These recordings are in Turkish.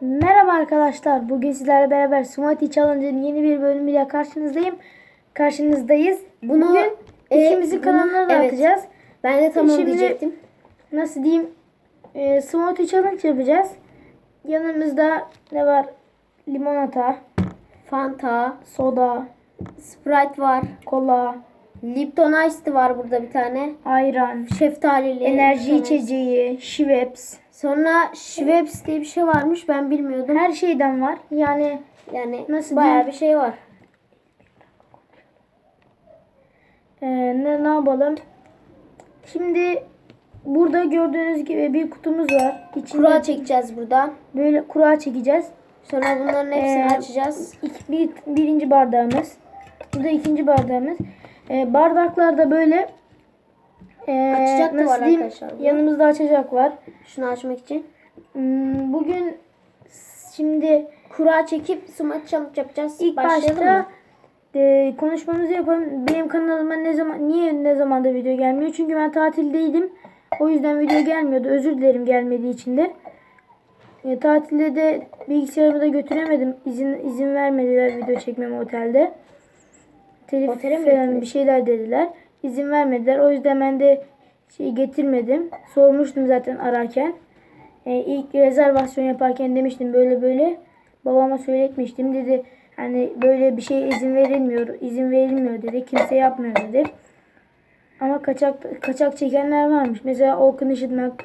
Merhaba arkadaşlar. Bugün sizlerle beraber Smoothie Challenge'ın yeni bir bölümüyle karşınızdayım. Karşınızdayız. Bunu, Bugün e, ikimizin kanalına da evet. atacağız. Ben de tam Şimdi- diyecektim. Nasıl diyeyim? E, smoothie Challenge yapacağız. Yanımızda ne var? Limonata, Fanta, soda, Sprite var. kola, Lipton Ice Tea var burada bir tane. ayran, Şeftalili. enerji içeceği, Schweppes. Sonra Schweppes diye bir şey varmış ben bilmiyordum. Her şeyden var. Yani Yani Nasıl bayağı diyeyim? bir şey var. Ee, ne, ne yapalım? Şimdi burada gördüğünüz gibi bir kutumuz var. İçinde Kura çekeceğiz buradan. böyle kura çekeceğiz. Sonra bunların hepsini Ee, açacağız. İk- bir, birinci bardağımız. Bu da ikinci bardağımız. Ee, bardaklarda böyle ee, Açacak da var diyeyim? arkadaşlar. Yanımızda açacak var. Şunu açmak için. Hmm, bugün şimdi Kura çekip smart challenge yapacağız. ilk Başlayalım başta mı? e, konuşmamızı yapalım. Benim kanalıma ne zaman niye ne zamanda video gelmiyor? Çünkü ben tatildeydim. O yüzden video gelmiyordu. Özür dilerim gelmediği için de. E, tatilde de bilgisayarımı da götüremedim. İzin izin vermediler video çekmeme otelde. Telif Otele mi falan götürdün? bir şeyler dediler. İzin vermediler. O yüzden ben de şey getirmedim. Sormuştum zaten ararken. E, ilk rezervasyon yaparken demiştim böyle böyle. Babama söyletmiştim. Dedi hani böyle bir şey izin verilmiyor. izin verilmiyor dedi. Kimse yapmıyor dedi. Ama kaçak kaçak çekenler varmış. Mesela Orkun Işıtmak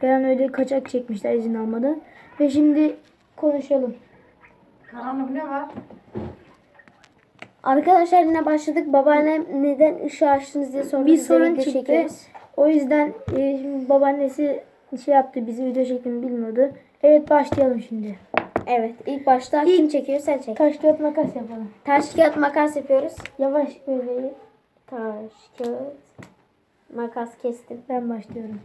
falan öyle kaçak çekmişler izin almadan. Ve şimdi konuşalım. Karanlık ne var? Arkadaşlar yine başladık. Babaannem neden ışığı açtınız diye sordu. Bir sorun çıktı. çekiyoruz. O yüzden e, şimdi babaannesi şey yaptı. Bizi video çektiğini bilmiyordu. Evet başlayalım şimdi. Evet. ilk başta kim çekiyor sen çek. Taş kağıt makas yapalım. Taş kağıt makas yapıyoruz. Yavaş böyle Taş kağıt makas kestim. ben başlıyorum.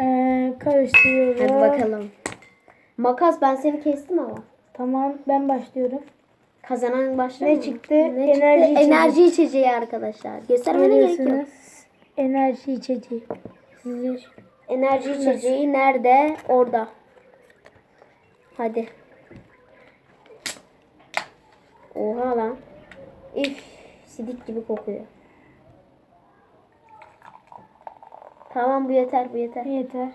Ee, karıştırıyorum. Hadi bakalım. Makas ben seni kestim ama. Tamam ben başlıyorum. Kazanan başlıyor Ne mu? çıktı? Ne Enerji çıktı? içeceği. Enerji içeceği arkadaşlar. Göstermene gerek yok. Görüyorsunuz. Enerji içeceği. Size Enerji içeceği nerede? Orada. Hadi. Oha lan. Üf, sidik gibi kokuyor. Tamam bu yeter bu yeter. yeter.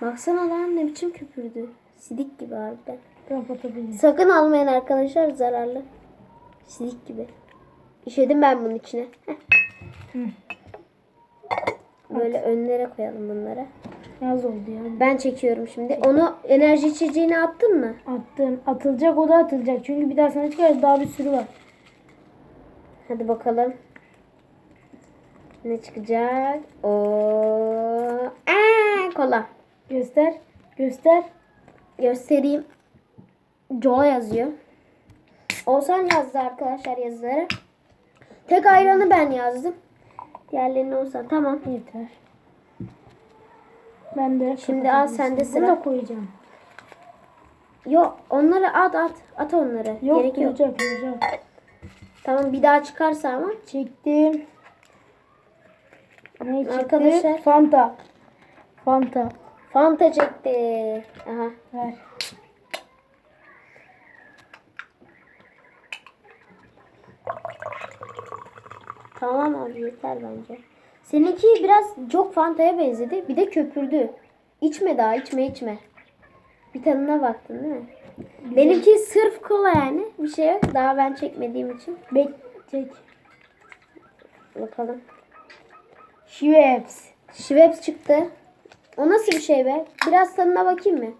Baksana lan ne biçim köpürdü. Sidik gibi harbiden. Kapatabilirim. Sakın almayın arkadaşlar zararlı. Sidik gibi. İşedim ben bunun içine. Böyle önlere koyalım bunları. Yaz oldu ya. Ben çekiyorum şimdi. Onu enerji içeceğine attın mı? Attım. Atılacak o da atılacak. Çünkü bir daha sana çıkar daha bir sürü var. Hadi bakalım. Ne çıkacak? Oo. Aa, kola. Göster. Göster. Göstereyim. Cola yazıyor. Oğuzhan yazdı arkadaşlar yazıları. Tek ayranı ben yazdım. Diğerlerini Oğuzhan. Tamam. Yeter. Ben de Şimdi al sende Bunu sıra. da koyacağım. Yok onları at at. At onları. Yok Gerek yok. duracak duracak. Tamam bir daha çıkarsa ama. Çektim. Ne çıktı? Arkadaşlar. Fanta. Fanta. Fanta çekti. Aha. Ver. Tamam abi yeter bence. Seninki biraz çok Fanta'ya benzedi. Bir de köpürdü. İçme daha içme içme. Bir tadına baktın değil mi? Benimki sırf kola yani. Bir şey yok. Daha ben çekmediğim için. Bek çek. Bakalım. Schweppes. Schweppes çıktı. O nasıl bir şey be? Biraz tadına bakayım mı?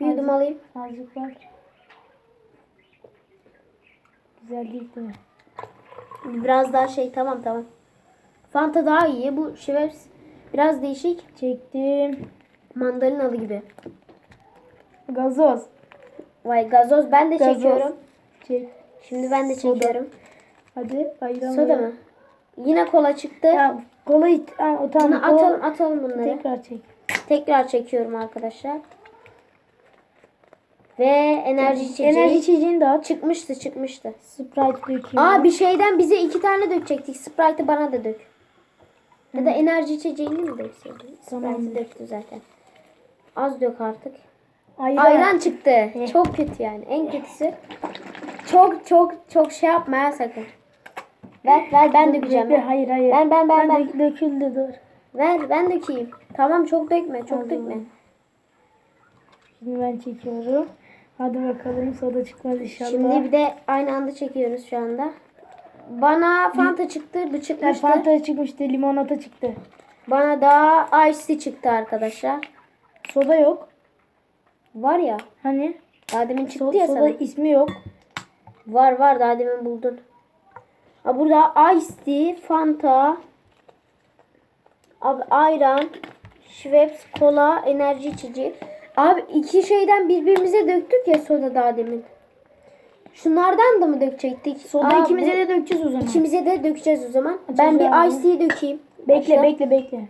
Bir yudum alayım. Azıcık var. Güzel değil mi? Biraz daha şey tamam tamam. Fanta daha iyi. Bu Schweppes biraz değişik. Çektim. Mandalinalı gibi. Gazoz. Vay gazoz ben de Gazoz. çekiyorum. Çek. Şimdi ben de Soda. çekiyorum. Hadi ayran. Soda mı? Yine kola çıktı. Ya, kola it. Ha, tamam. Kola- atalım atalım bunları. Tekrar çek. Tekrar çekiyorum arkadaşlar. Ve enerji içeceği. Enerji içeceğini at. çıkmıştı çıkmıştı. Sprite dökeyim. Aa bir şeyden bize iki tane dökecektik. Sprite'ı bana da dök. Ya da enerji içeceğini mi dökseydin? Sprite'ı döktü zaten. Az dök artık. Ayran. Ayran çıktı. Çok kötü yani. En kötüsü. Çok çok çok şey yapma ya sakın. Ver ver ben dökeceğim. Ver. Hayır hayır. Ben ben ben ben. dök- döküldü dur. Ver ben dökeyim. Tamam çok dökme çok dökme. Şimdi ben çekiyorum. Hadi bakalım soda çıkmaz inşallah. Şimdi bir de aynı anda çekiyoruz şu anda. Bana Fanta çıktı, bu çıkmıştı. Fanta çıkmıştı, limonata çıktı. Bana da Ice çıktı arkadaşlar. Soda yok. Var ya. Hani? Daha demin çıktı So- ya soda sana. ismi yok. Var var daha demin buldun. Ha, burada Ice Tea, Fanta, abi ayran, Schweppes, kola, enerji içeceği. Abi iki şeyden birbirimize döktük ya soda daha demin. Şunlardan da mı dökecektik? Soda Aa, ikimize bu- de dökeceğiz o zaman. İkimize de dökeceğiz o zaman. ben abi. bir Ice Tea dökeyim. Bekle Başla. bekle bekle.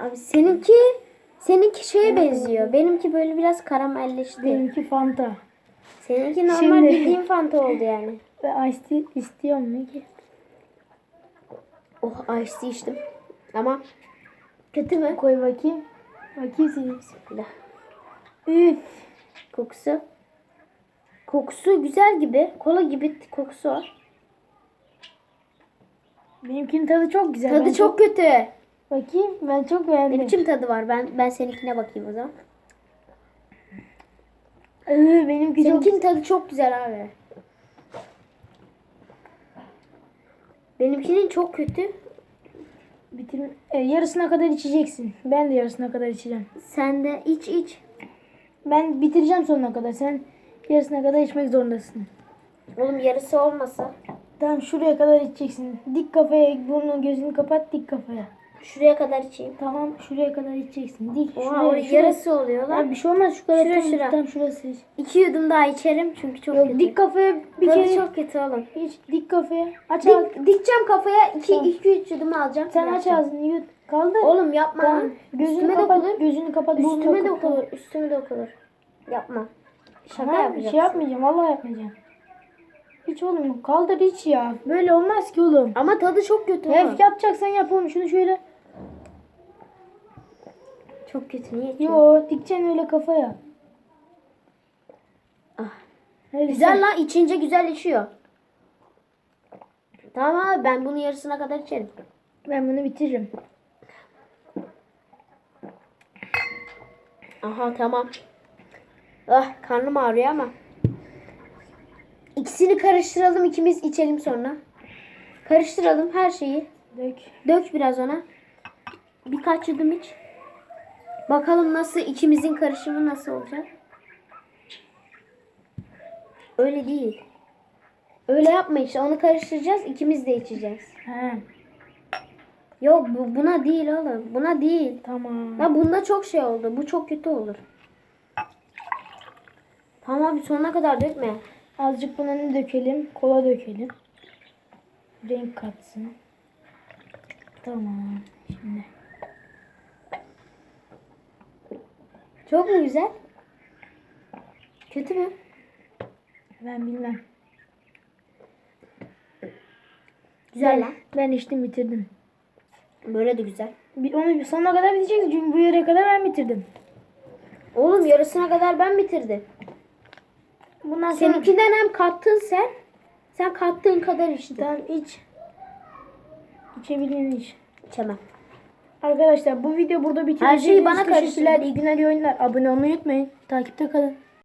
Abi seninki seninki şeye benziyor. Benimki böyle biraz karamelleşti. Benimki Fanta. Seninki normal Şimdi- bildiğin Fanta oldu yani. Ve Ice tea istiyor mu ki? Oh Ice Tea içtim. Ama kötü mü? Koy bakayım. Bakayım seni. Bismillah. Üf. Kokusu. Kokusu güzel gibi. Kola gibi kokusu var. Benimkinin tadı çok güzel. Tadı Ben çok kötü. Bakayım ben çok Ne beğendim. biçim tadı var? Ben ben seninkine bakayım o zaman. Ee, benimki çok Seninkinin tadı çok güzel abi. Benimkinin çok kötü. bitir. E, yarısına kadar içeceksin. Ben de yarısına kadar içeceğim. Sen de iç iç. Ben bitireceğim sonuna kadar. Sen yarısına kadar içmek zorundasın. Oğlum yarısı olmasa. Tamam şuraya kadar içeceksin. Dik kafaya burnunu gözünü kapat dik kafaya. Şuraya kadar içeyim. Tamam şuraya kadar içeceksin. Dik. Oha şuraya, şuraya. yarısı oluyor lan. Abi bir şey olmaz şu kadar. Şura, tam, şura. tam şurası. iç. İki yudum daha içerim çünkü çok Yok kötü. dik kafaya bir Tadı kere çok kötü oğlum. hiç dik kafaya. Aç. Dik, dikeceğim kafaya iki, Tamam. iki üç yudum alacağım. Sen aç ağzını yut. Kaldır. Oğlum yapma. Tamam. Gözünü kapat. dokunur. Gözünü kapat. Üstüme dokunur. Üstüme dokunur. Yapma. Şaka Tamam, bir yapacaksın. şey yapmayacağım. Vallahi yapmayacağım. Hiç oğlum kaldır hiç ya. Böyle olmaz ki oğlum. Ama tadı çok kötü Ya oğlum. yapacaksan yap oğlum. Şunu şöyle. Çok kötü. Niye? Yo dikeceksin öyle kafaya. Ah. Güzel sen- lan içince güzel içiyor. Tamam abi ben bunu yarısına kadar içerim. Ben bunu bitiririm. Aha tamam. Ah karnım ağrıyor ama. İkisini karıştıralım ikimiz içelim sonra. Karıştıralım her şeyi. Dök. Dök biraz ona. Birkaç yudum iç. Bakalım nasıl ikimizin karışımı nasıl olacak. Öyle değil. Öyle yapma işte onu karıştıracağız ikimiz de içeceğiz. He. Yok bu, buna değil oğlum. Buna değil. Tamam. Ya bunda çok şey oldu. Bu çok kötü olur. Tamam abi sonuna kadar dökme. Azıcık buna ne dökelim? Kola dökelim. Renk katsın. Tamam. Şimdi. Çok mu güzel? Kötü mü? Ben bilmem. Güzel ben, lan. ben içtim bitirdim. Böyle de güzel. Bir, onu sonuna kadar bitecek çünkü bu yere kadar ben bitirdim. Oğlum yarısına kadar ben bitirdim. Bundan sonra Seninkinden hem kattın sen. Sen kattığın kadar içtin. Tamam iç. İçebildiğin iç. İçemem. Arkadaşlar bu video burada bitiyor. Her şeyi bana karıştırın. İyi günler, iyi oyunlar. Abone olmayı unutmayın. Takipte kalın.